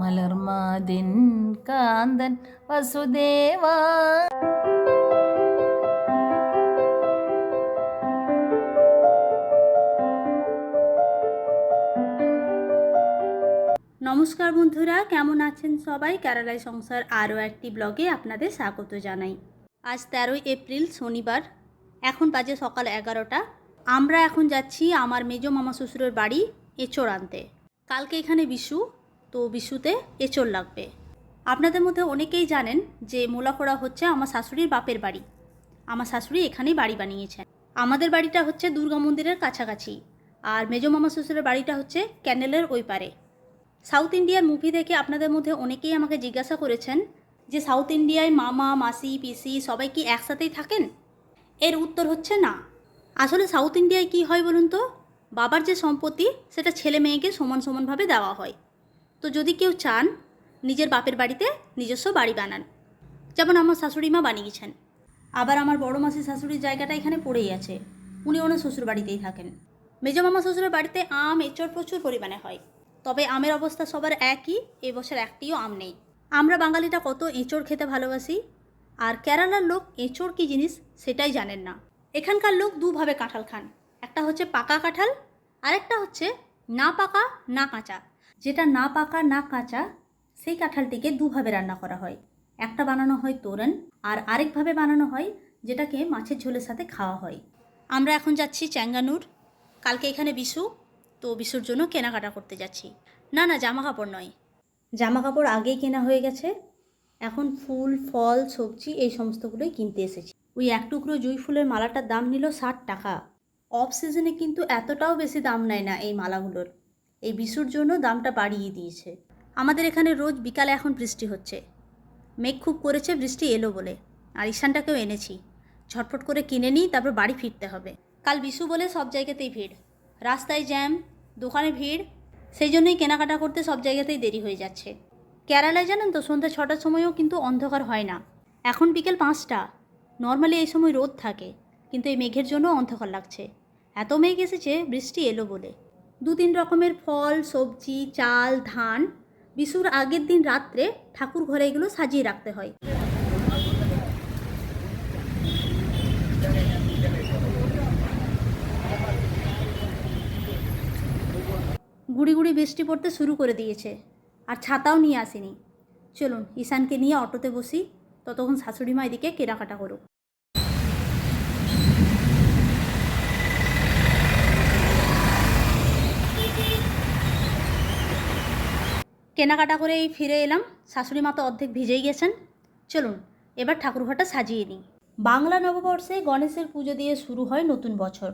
മലർമാതിൻ കാന്തൻ വസുദേവ নমস্কার বন্ধুরা কেমন আছেন সবাই কেরালাই সংসার আরও একটি ব্লগে আপনাদের স্বাগত জানাই আজ তেরোই এপ্রিল শনিবার এখন বাজে সকাল এগারোটা আমরা এখন যাচ্ছি আমার মেজ মামা শ্বশুরের বাড়ি এঁচড় আনতে কালকে এখানে বিশু তো বিশুতে এঁচড় লাগবে। আপনাদের মধ্যে অনেকেই জানেন যে মোলাখোড়া হচ্ছে আমার শাশুড়ির বাপের বাড়ি। আমার শাশুড়ি এখানেই বাড়ি বানিয়েছেন। আমাদের বাড়িটা হচ্ছে দুর্গা মন্দিরের কাছাকাছি আর মেজ মামা শ্বশুরের বাড়িটা হচ্ছে ক্যানেলের ওই পারে। সাউথ ইন্ডিয়ার মুভি দেখে আপনাদের মধ্যে অনেকেই আমাকে জিজ্ঞাসা করেছেন যে সাউথ ইন্ডিয়ায় মামা, মাসি, পিসি সবাই কি একসাথেই থাকেন? এর উত্তর হচ্ছে না। আসলে সাউথ ইন্ডিয়ায় কি হয় বলুন তো? বাবার যে সম্পত্তি, সেটা ছেলে মেয়েকে সমান সমানভাবে দেওয়া হয়। তো যদি কেউ চান, নিজের বাপের বাড়িতে নিজস্ব বাড়ি বানান। যেমন আমার শাশুড়ি মা বানিয়েছেন। আবার আমার বড় মাসির শাশুড়ির জায়গাটা এখানে পড়েই আছে। উনি ওনার শ্বশুর বাড়িতেই থাকেন। মেজ মামা শ্বশুরের বাড়িতে আম, এঁচড় প্রচুর পরিমাণে হয়। তবে আমের অবস্থা সবার একই, এবছর একটিও আম নেই। আমরা বাঙালিটা কত এঁচড় খেতে ভালোবাসি? আর কেরালার লোক এঁচড় কী জিনিস সেটাই জানেন না। এখানকার লোক দুভাবে কাঁঠাল খান। একটা হচ্ছে পাকা কাঁঠাল, আরেকটা হচ্ছে না পাকা, না কাঁচা। যেটা না পাকা, না কাঁচা, সেই কাঁঠালটিকে দুভাবে রান্না করা হয়। একটা বানানো হয় তোরণ আর আরেকভাবে বানানো হয় যেটাকে মাছের ঝোলের সাথে খাওয়া হয়। আমরা এখন যাচ্ছি চ্যাঙ্গানুর। কালকে এখানে বিশু, তো বিশুর জন্য কেনাকাটা করতে যাচ্ছি। না না, জামা কাপড় নয়। জামা কাপড় আগেই কেনা হয়ে গেছে। এখন ফুল, ফল, সবজি এই সমস্তগুলোই কিনতে এসেছি। ওই এক টুকরো জুই ফুলের মালাটার দাম নিল ষাট টাকা। অফ সিজনে কিন্তু এতটাও বেশি দাম নেয় না এই মালাগুলোর। এই বিশুর জন্য দামটা বাড়িয়ে দিয়েছে। আমাদের এখানে রোজ বিকালে এখন বৃষ্টি হচ্ছে। মেঘ খুব করেছে, বৃষ্টি এলো বলে। আর ঈশানটাকেও এনেছি। ঝটফট করে কিনে নিই, তারপর বাড়ি ফিরতে হবে। কাল বিশু বলে সব জায়গাতেই ভিড়। রাস্তায় জ্যাম, দোকানে ভিড়। সেই জন্যই কেনাকাটা করতে সব জায়গাতেই দেরি হয়ে যাচ্ছে। কেরালায় জানেন তো, সন্ধ্যা ছটার সময়ও কিন্তু অন্ধকার হয় না। এখন বিকেল পাঁচটা। নর্মালি এই সময় রোদ থাকে। কিন্তু এই মেঘের জন্য অন্ধকার লাগছে। এত মেঘ এসেছে, বৃষ্টি এলো বলে। দু তিন রকমের ফল, সবজি, চাল, ধান, বিশুর আগের দিন রাত্রে ঠাকুর ঘরে এগুলো সাজিয়ে রাখতে হয়। গুড়ি গুড়ি বৃষ্টি পড়তে শুরু করে দিয়েছে, আর ছাতাও নিয়ে আসেনি। চলুন, ঈশানকে নিয়ে অটোতে বসি, ততক্ষণ শাশুড়ি মা এদিকে কেনাকাটা করুক। কেনাকাটা করে এই ফিরে এলাম। শাশুড়ি মা তো অর্ধেক ভিজেই গেছেন। চলুন, এবার ঠাকুরঘরটা সাজিয়ে নিই। বাংলা নববর্ষে গণেশের পুজো দিয়ে শুরু হয় নতুন বছর।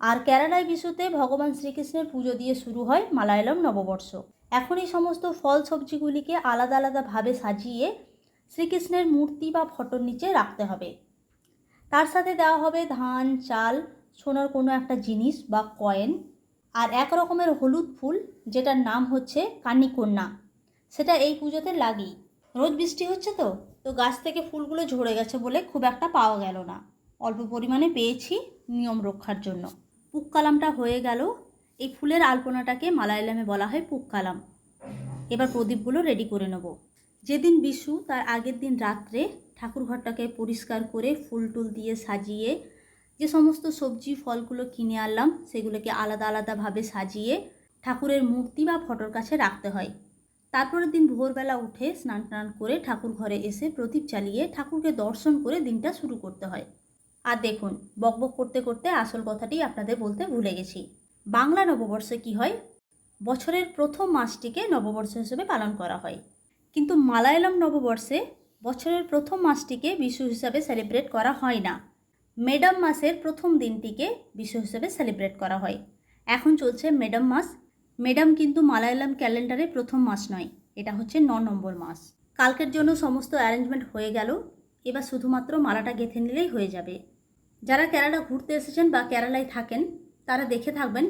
আর কেরালায় বিশুতে ভগবান শ্রীকৃষ্ণের পুজো দিয়ে শুরু হয় মালায়ালম নববর্ষ। এখন এই সমস্ত ফল সবজিগুলিকে আলাদা আলাদাভাবে সাজিয়ে শ্রীকৃষ্ণের মূর্তি বা ফটোর নিচে রাখতে হবে। তার সাথে দেওয়া হবে ধান, চাল, সোনার কোনো একটা জিনিস বা কয়েন। আর এক রকমের হলুদ ফুল, যেটার নাম হচ্ছে কানিকন্যা সেটা এই পুজোতে লাগেই। রোজ বৃষ্টি হচ্ছে তো তো গাছ থেকে ফুলগুলো ঝরে গেছে বলে খুব একটা পাওয়া গেল না। অল্প পরিমাণে পেয়েছি নিয়ম রক্ষার জন্য। পুক্কালামটা হয়ে গেল। এই ফুলের আলপনাটাকে মালায়ালামে বলা হয় পুক্কালাম এবার প্রদীপগুলো রেডি করে নেব। যেদিন বিশু, তার আগের দিন রাত্রে ঠাকুরঘরটাকে পরিষ্কার করে ফুল টুল দিয়ে সাজিয়ে যে সমস্ত সবজি, ফলগুলো কিনে আনলাম, সেগুলোকে আলাদা আলাদাভাবে সাজিয়ে ঠাকুরের মূর্তি বা ফটোর কাছে রাখতে হয়। তারপরের দিন ভোরবেলা উঠে স্নান টান করে ঠাকুর ঘরে এসে প্রদীপ চালিয়ে ঠাকুরকে দর্শন করে দিনটা শুরু করতে হয়। আর দেখুন বকবক করতে করতে আসল কথাটি আপনাদের বলতে ভুলে গেছি। বাংলা নববর্ষে কি হয়? বছরের প্রথম মাসটিকে নববর্ষ হিসেবে পালন করা হয়। কিন্তু মালায়ালম নববর্ষে বছরের প্রথম মাসটিকে বিশু হিসাবে সেলিব্রেট করা হয় না। মেডাম মাসের প্রথম দিনটিকে বিশু হিসেবে সেলিব্রেট করা হয়। এখন চলছে মেডাম মাস। মেডাম কিন্তু মালায়ালাম ক্যালেন্ডারে প্রথম মাস নয়, এটা হচ্ছে ন নম্বর মাস। কালকের জন্য সমস্ত অ্যারেঞ্জমেন্ট হয়ে গেল, এবার শুধুমাত্র মালাটা গেঁথে নিলেই হয়ে যাবে। যারা কেরালা ঘুরতে এসেছেন বা কেরালায় থাকেন, তারা দেখে থাকবেন,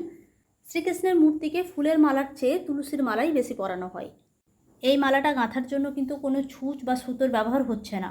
শ্রীকৃষ্ণের মূর্তিকে ফুলের মালার চেয়ে তুলসীর মালাই বেশি পরানো হয়। এই মালাটা গাঁথার জন্য কিন্তু কোনো ছুঁচ বা সুতোর ব্যবহার হচ্ছে না।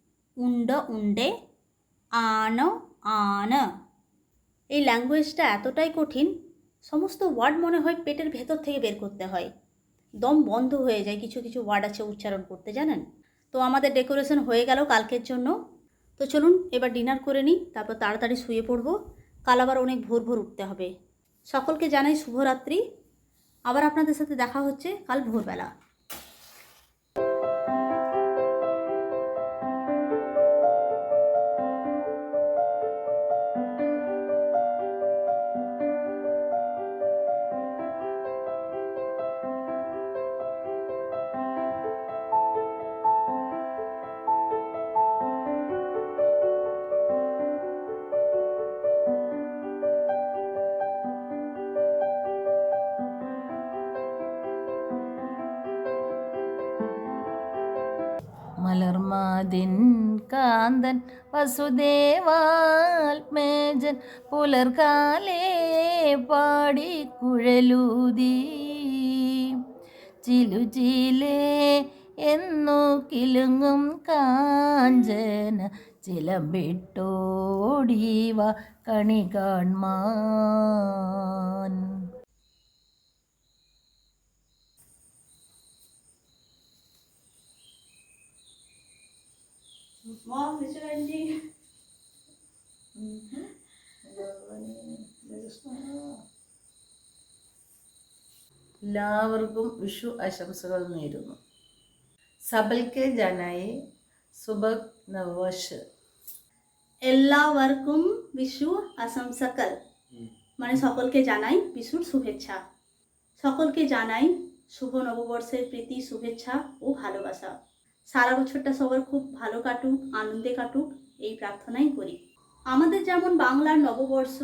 উন্ড, উন্ডে, আন আন। এই ল্যাঙ্গুয়েজটা এতটাই কঠিন, সমস্ত ওয়ার্ড মনে হয় পেটের ভেতর থেকে বের করতে হয়। দম বন্ধ হয়ে যায়, কিছু কিছু ওয়ার্ড আছে উচ্চারণ করতে, জানেন? তো আমাদের ডেকোরেশন হয়ে গেল কালকের জন্য। তো চলুন, এবার ডিনার করে নিই, তারপর তাড়াতাড়ি শুয়ে পড়ব। কাল আবার অনেক ভোর ভোর উঠতে হবে। সকলকে জানাই শুভরাত্রি। আবার আপনাদের সাথে দেখা হচ্ছে কাল ভোরবেলা। മലർമാതിൻ കാന്തൻ വസുദേവാത്മേജൻ പുലർകാലേ പാടി കുഴലൂതി. ചിലുചിലേ എന്നു കിലുങ്ങും കാഞ്ചന ചിലമ്പിട്ടോടിവ കണി കാൺമാൻ. എല്ലാവർക്കും വിഷു ആശംസകൾ നേരുന്നു സബൽക്കെ ജനായി സുബക് നവവർഷ് এল্লাওয়ারকুম বিশু আসামসাকাল মানে সকলকে জানাই বিশুর শুভেচ্ছা সকলকে জানাই শুভ নববর্ষের প্রীতি শুভেচ্ছা ও ভালোবাসা সারা বছরটা সবার খুব ভালো কাটুক, আনন্দে কাটুক, এই প্রার্থনাই করি। আমাদের যেমন বাংলার নববর্ষ,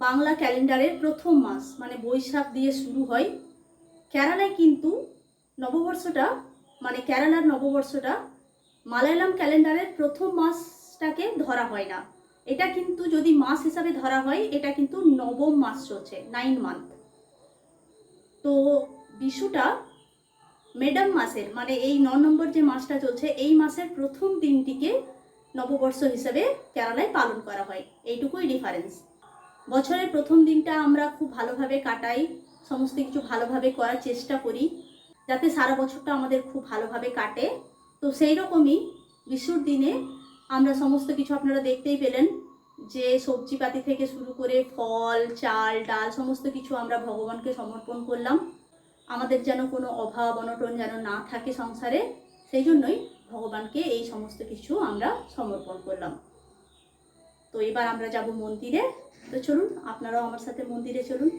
বাংলা ক্যালেন্ডারের প্রথম মাস মানে বৈশাখ দিয়ে শুরু হয়, কেরালায় কিন্তু নববর্ষটা মানে কেরালার নববর্ষটা মালায়ালাম ক্যালেন্ডারের প্রথম মাসটাকে ধরা হয় না। এটা কিন্তু যদি মাস হিসাবে ধরা হয়, এটা কিন্তু নবম মাস চলছে নাইন মান্থ তো বিশুটা মেডাম মাসের মানে এই ন নম্বর যে মাসটা চলছে, এই মাসের প্রথম দিনটিকে নববর্ষ হিসেবে কেরালায় পালন করা হয়। এইটুকুই ডিফারেন্স বছরের প্রথম দিনটা আমরা খুব ভালোভাবে কাটাই, সমস্ত কিছু ভালোভাবে করার চেষ্টা করি, যাতে সারা বছরটা আমাদের খুব ভালোভাবে কাটে। তো সেই রকমই বিশুর দিনে আমরা সমস্ত কিছু আপনারা দেখতেই পেলেন, যে সবজিপাতি থেকে শুরু করে ফল, চাল, ডাল, সমস্ত কিছু আমরা ভগবানকে সমর্পণ করলাম। আমাদের যেন কোনো অভাব অনটন যেন না থাকে সংসারে সেই জন্যই ভগবানকে এই সমস্ত কিছু আমরা সমর্পণ করলাম। তো এবার আমরা যাব মন্দিরে। তো চলুন আপনারাও আমার সাথে মন্দিরে চলুন।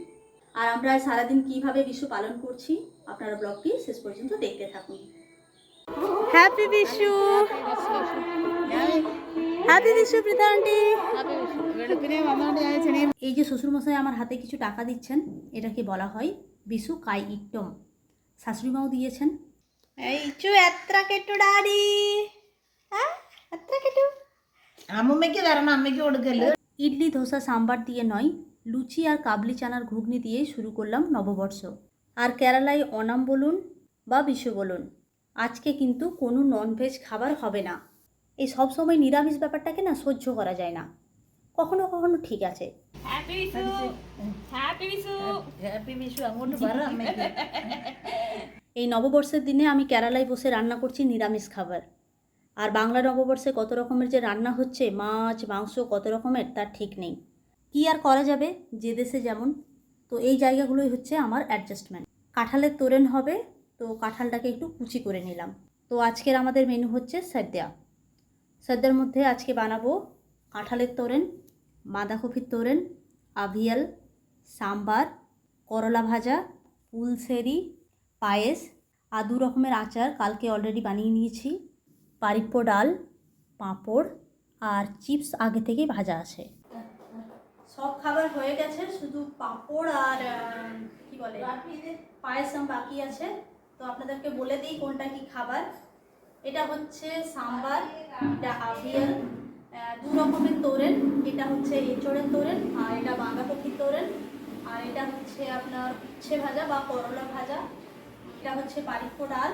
আর আমরা সারাদিন কীভাবে বিশু পালন করছি আপনারা ব্লগটি শেষ পর্যন্ত দেখতে থাকুন। Happy Bishu happy Bishu Prita aunty এই যে শ্বশুরমশাই আমার হাতে কিছু টাকা দিচ্ছেন এটাকে বলা হয় বিশু কাই ইটম শাশুড়িমাও দিয়েছেন এই চু এত্রা কেটু ডাডি হ্যাঁ এত্রা কেটু അമ്മമ്മയ്ക്ക് തരണം അമ്മയ്ക്ക് കൊടുക്കല് ইডলি ধোসা সাম্বার দিয়ে নয় লুচি আর কাবলি চানার ঘুগনি দিয়ে শুরু করলাম নববর্ষ আর কেরালায় অনাম বলুন বা বিশু বলুন আজকে কিন্তু কোনো ননভেজ খাবার হবে না এই সব সময় নিরামিষ ব্যাপারটাকে না সহ্য করা যায় না কখনো কখনো ঠিক আছে। এই নববর্ষের দিনে আমি কেরালায় বসে রান্না করছি নিরামিষ খাবার। আর বাংলা নববর্ষে কত রকমের যে রান্না হচ্ছে মাছ মাংস কত রকমের তার ঠিক নেই। কি আর করা যাবে যে দেশে যেমন। তো এই জায়গাগুলোই হচ্ছে আমার অ্যাডজাস্টমেন্ট কাঁঠালের তোরেন হবে তো কাঁঠালটাকে একটু কুচি করে নিলাম। তো আজকের আমাদের মেনু হচ্ছে সাদ্যা। সাদ্যার মধ্যে আজকে বানাবো কাঁঠালের তোরেন বাঁধাকপির তোরেন আভিয়াল, সাম্বার, করলা ভাজা, পুলসেরি, পায়েস আর দু রকমের আচার কালকে অলরেডি বানিয়ে নিয়েছি। পারিপ্য ডাল, পাঁপড় আর চিপস আগে থেকেই ভাজা আছে। সব খাবার হয়ে গেছে, শুধু পাঁপড় আর কি বলে, পায়েস বাকি আছে। তো আপনাদেরকে বলে দিই কোনটা কি খাবার। এটা হচ্ছে সাম্বার, এটা আভিয়াল দু রকমের তোরেন এটা হচ্ছে এঁচড়ের তোরেন আর এটা বাঁধাকপির তোরেন আর এটা হচ্ছে আপনার উচ্ছে ভাজা বা করলা ভাজা। এটা হচ্ছে পারিক্য ডাল,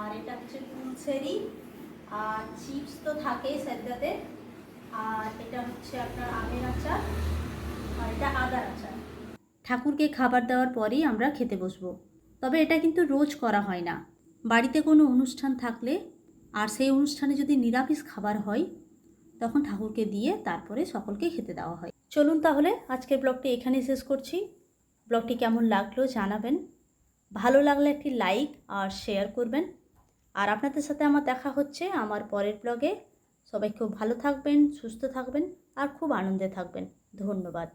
আর এটা হচ্ছে ফুলসেরি আর চিপস তো থাকেই সেদ্দাতে আর এটা হচ্ছে আপনার আমের আচার, আর এটা আদার আচার। ঠাকুরকে খাবার দেওয়ার পরেই আমরা খেতে বসবো। তবে এটা কিন্তু রোজ করা হয় না। বাড়িতে কোনো অনুষ্ঠান থাকলে, আর সেই অনুষ্ঠানে যদি নিরামিষ খাবার হয় তখন ঠাকুরকে দিয়ে তারপরে সকলকে খেতে দেওয়া হয়। চলুন তাহলে আজকের ব্লগটি এখানেই শেষ করছি। ব্লগটি কেমন লাগল জানাবেন। ভালো লাগলে একটি লাইক আর শেয়ার করবেন। আর আপনাদের সাথে আমার দেখা হচ্ছে আমার পরের ব্লগে। সবাই খুব ভালো থাকবেন, সুস্থ থাকবেন আর খুব আনন্দে থাকবেন। ধন্যবাদ।